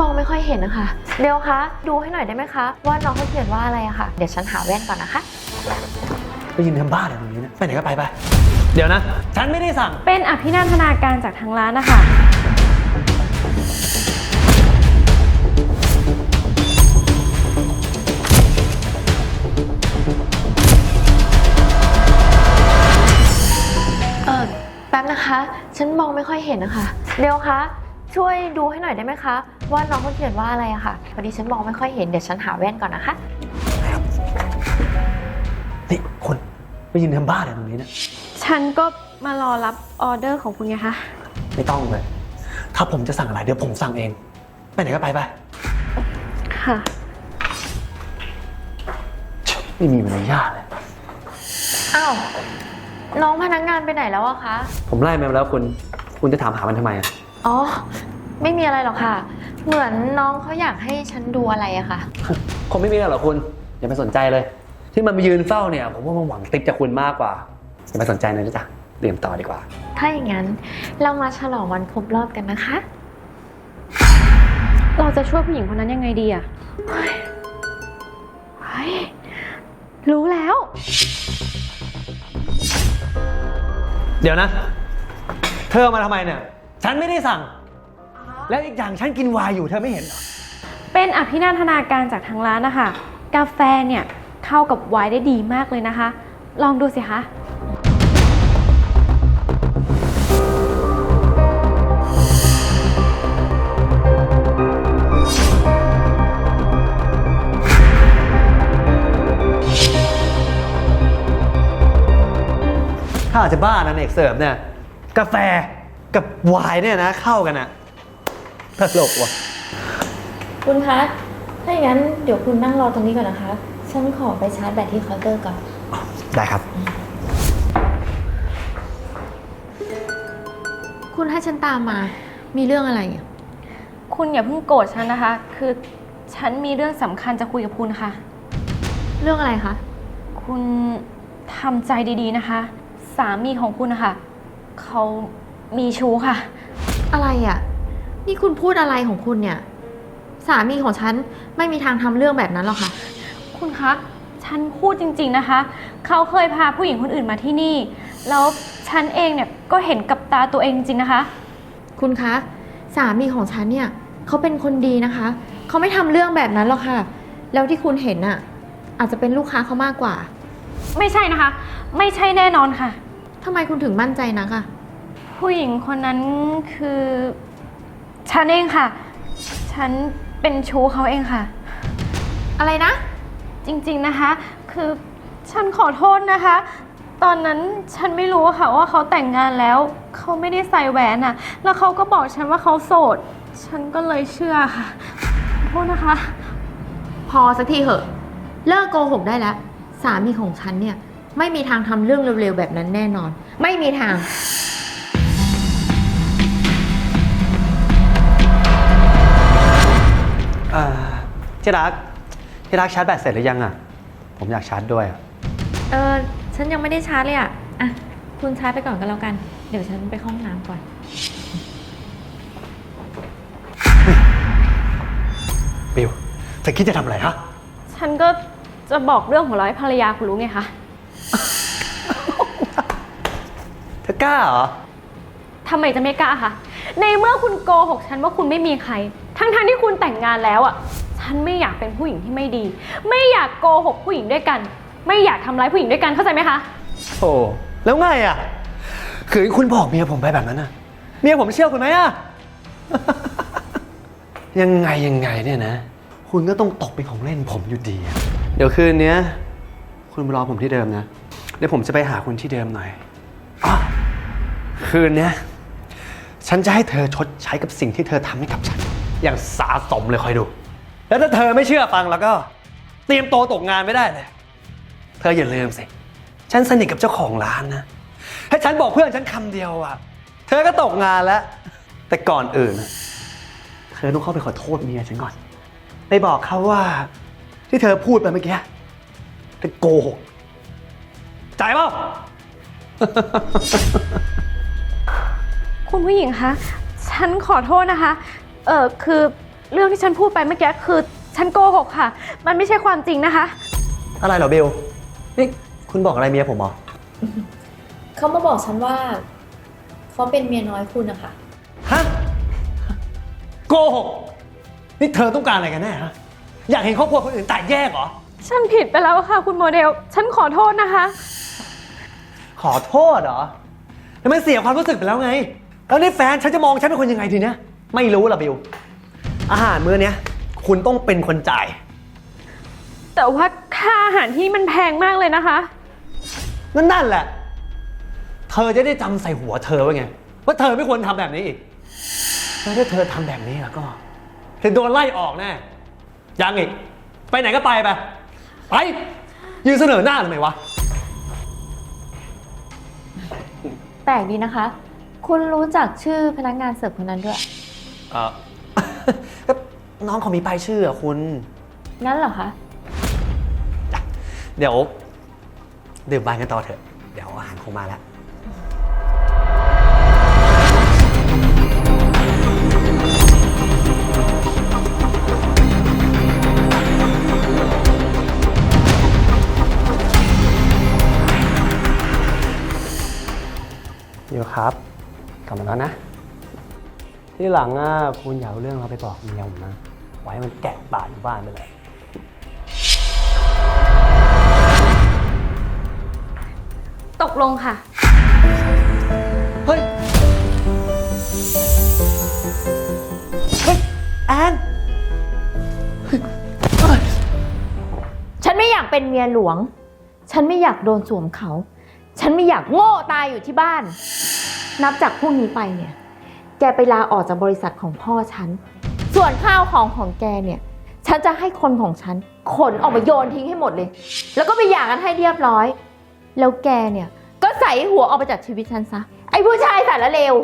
มองไม่ค่อยเห็นนะคะเดี๋ยวคะดูให้หน่อยได้ไหมคะ ว่าน้องเขาเขียนว่าอะไรอะค่ะ เดี๋ยวฉันหาแว่นก่อนนะคะ ไปยืนทำบ้าอะไรตรงนี้เนี่ยไปไหนก็ไปไป เดี๋ยวนะ ฉันไม่ได้สั่ง เป็นอภินันทนาการจากทางร้านนะคะ เออแป๊บนะคะ ฉันมองไม่ค่อยเห็นนะคะเดี๋ยวคะ ช่วยดูให้หน่อยได้ไหมคะ ว่าน้องเขาเขียนว่าอะไรอะค่ะพอดีฉันมองไม่ค่อยเห็นเดี๋ยวฉันหาแว่นก่อนนะคะ นี่คุณไปยืนทำบ้าอะไรตรงนี้เนี่ยฉันก็มารอรับออเดอร์ของคุณไงคะ ไม่ต้องเลย ถ้าผมจะสั่งอะไรเดี๋ยวผมสั่งเอง ไปไหนก็ไปไปค่ะ ไม่มีมารยาทเลย อ้าว น้องพนักงานไปไหนแล้วอะคะ ผมไล่มันมาแล้วคุณ คุณจะถามหามันทำไมอะ อ๋อ ไม่มีอะไรหรอกค่ะ เหมือนน้องเขาอยากให้ฉันดูอะไรอะค่ะ คงไม่มีอะไรหรอกคุณอย่าไปสนใจเลย ที่มันมายืนเฝ้าเนี่ย ผมว่ามันหวังติ๊บจากคุณมากกว่าอย่าไปสนใจเลยนะจ๊ะดื่มต่อดีกว่า ถ้าอย่างนั้น เรามาฉลองวันครบรอบกันนะคะ เราจะช่วยผู้หญิงคนนั้นยังไงดีอะเฮ้ยเฮ้ยรู้แล้ว เดี๋ยวนะ เธอเอามาทำไมเนี่ย ฉันไม่ได้สั่ง แล้วอีกอย่างฉันกินไวายอยู่เธอไม่เห็นเหรอ เป็นอภินันทนาการจากทางร้านนะคะ กาแฟเนี่ยเข้ากับไวน์ได้ดีมากเลยนะคะ ลองดูสิคะ ถ้าอาจจะบ้านะเอกเสิร์ฟเนี่ย กาแฟ กับไวน์เนี่ยนะเข้ากันอะตลกว่ะ คุณคะ ถ้าอย่างนั้นเดี๋ยวคุณนั่งรอตรงนี้ก่อนนะคะ ฉันขอไปชาร์จแบตที่เคาน์เตอร์ก่อน ได้ครับ คุณให้ฉันตามมา มีเรื่องอะไรอะคุณอย่าเพิ่งโกรธฉันนะคะ คือฉันมีเรื่องสำคัญจะคุยกับคุณค่ะ เรื่องอะไรคะ คุณทำใจดีๆนะคะ สามีของคุณนะคะเขา มีชู้ค่ะ อะไรอะนี่คุณพูดอะไรของคุณเนี่ย สามีของฉันไม่มีทางทำเรื่องแบบนั้นหรอกค่ะ คุณคะ ฉันพูดจริงๆนะคะ เขาเคยพาผู้หญิงคนอื่นมาที่นี่ แล้วฉันเองเนี่ยก็เห็นกับตาตัวเองจริงๆนะคะ คุณคะ สามีของฉันเนี่ยเขาเป็นคนดีนะคะ เขาไม่ทำเรื่องแบบนั้นหรอกค่ะ แล้วที่คุณเห็นน่ะ อาจจะเป็นลูกค้าเขามากกว่าไม่ใช่นะคะ ไม่ใช่แน่นอนค่ะ ทำไมคุณถึงมั่นใจนักอะ ผู้หญิงคนนั้นคือ ฉันเองค่ะ ฉันเป็นชู้เขาเองค่ะ อะไรนะ จริงๆนะคะ คือฉันขอโทษนะคะ ตอนนั้นฉันไม่รู้อะค่ะว่าเขาแต่งงานแล้ว เขาไม่ได้ใส่แหวนอะแล้วเขาก็บอกฉันว่าเขาโสด ฉันก็เลยเชื่อค่ะขอโทษนะคะ พอสักทีเหอะ เลิกโกหกได้แล้ว สามีของฉันเนี่ย ไม่มีทางทำเรื่องเร็วๆแบบนั้นแน่นอน ไม่มีทาง ที่รักที่รักชาร์จแบตเสร็จหรือยังอะผมอยากชาร์จด้วยอะเออฉันยังไม่ได้ชาร์จเลยอะอะ คุณชาร์จไปก่อนก็แล้วกัน เดี๋ยวฉันไปเข้าห้องน้ำก่อน บิวเธอคิดจะทำอะไรฮะ ฉันก็จะบอกเรื่องของเราให้ภรรยาคุณรู้ไงคะ เธอกล้าเหรอ ทำไมจะไม่กล้าคะ ในเมื่อคุณโกหกฉันว่าคุณไม่มีใคร ทั้งๆที่คุณแต่งงานแล้วอะ ฉันไม่อยากเป็นผู้หญิงที่ไม่ดี ไม่อยากโกหกผู้หญิงด้วยกัน ไม่อยากทำร้ายผู้หญิงด้วยกันเข้าใจไหมคะ โอ้แล้วไงอะคือคุณบอกเมียผมไปแบบนั้นอะเมียผมเชื่อคุณไหมอะยังไงยังไงเนี่ยนะ คุณก็ต้องตกเป็นของเล่นผมอยู่ดีอะเดี๋ยวคืนเนี้ย คุณมารอผมที่เดิมนะ เดี๋ยวผมจะไปหาคุณที่เดิมหน่อยอ๋อคืนเนี้ย ฉันจะให้เธอชดใช้กับสิ่งที่เธอทำให้กับฉัน อย่างสาสมเลยคอยดู แล้วถ้าเธอไม่เชื่อฟังแล้วก็ เตรียมตัวตกงานไม่ได้เลย เธออย่าลืมสิ ฉันสนิทกับเจ้าของร้านนะ ให้ฉันบอกเพื่อนฉันคำเดียวอะเธอก็ตกงานแล้ว แต่ก่อนอื่น เธอต้องเข้าไปขอโทษเมียฉันก่อน ไปบอกเขาว่า ที่เธอพูดไปเมื่อกี้เป็นโกหกจ่ายเปล่า คุณผู้หญิงคะ ฉันขอโทษนะคะ เออคือ เรื่องที่ฉันพูดไปเมื่อกี้คือฉันโกหกค่ะ มันไม่ใช่ความจริงนะคะ อะไรเหรอเบล นี่คุณบอกอะไรเมียผมเหรอ เขามาบอกฉันว่า เขาเป็นเมียน้อยคุณนะคะฮะ โกหก นี่เธอต้องการอะไรกันแน่ฮะ อยากเห็นครอบครัวคนอื่นแตกแยกเหรอ ฉันผิดไปแล้วค่ะ คุณโมเดล ฉันขอโทษนะคะ ขอโทษเหรอ แล้วมันเสียความรู้สึกไปแล้วไง แล้วนี่แฟนฉันจะมองฉันเป็นคนยังไงทีเนี้ยไม่รู้ล่ะบิว อาหารมื้อเนี้ยคุณต้องเป็นคนจ่าย แต่ว่าค่าอาหารที่มันแพงมากเลยนะคะ นั่นนั่นแหละ เธอจะได้จำใส่หัวเธอไว้ไง ว่าเธอไม่ควรทำแบบนี้อีกแล้วถ้าเธอทำแบบนี้แล้วก็ เธอโดนไล่ออกแน่ยังอีก ไปไหนก็ไปไป ไป ยืนเสนอหน้าทำไมวะ แปลกดีนะคะ คุณรู้จักชื่อพนักงานเสิร์ฟคนนั้นด้วย เออก็ น้องเขามีป้ายชื่ออะคุณ งั้นเหรอคะ เดี๋ยวดื่มไวน์กันต่อเถอะ เดี๋ยวอาหารคงมาแล้ว อยู่ครับ กลับมาแล้วนะ ที่หลังอะคุณอย่าเอาเรื่องเราไปบอกเมียผมนะ ไว้มันแกะปากอยู่บ้านไปเลยตกลงค่ะ เฮ้ย เฮ้ย แอนฉันไม่อยากเป็นเมียหลวง ฉันไม่อยากโดนสวมเขา ฉันไม่อยากโง่ตายอยู่ที่บ้าน นับจากพรุ่งนี้ไปเนี่ย แกไปลาออกจากบริษัทของพ่อฉัน ส่วนข้าวของของแกเนี่ย ฉันจะให้คนของฉันขนออกมาโยนทิ้งให้หมดเลย แล้วก็ไปหย่ากันให้เรียบร้อย แล้วแกเนี่ยก็ใส่หัวออกไปจากชีวิตฉันซะ ไอ้ผู้ชายสารเลว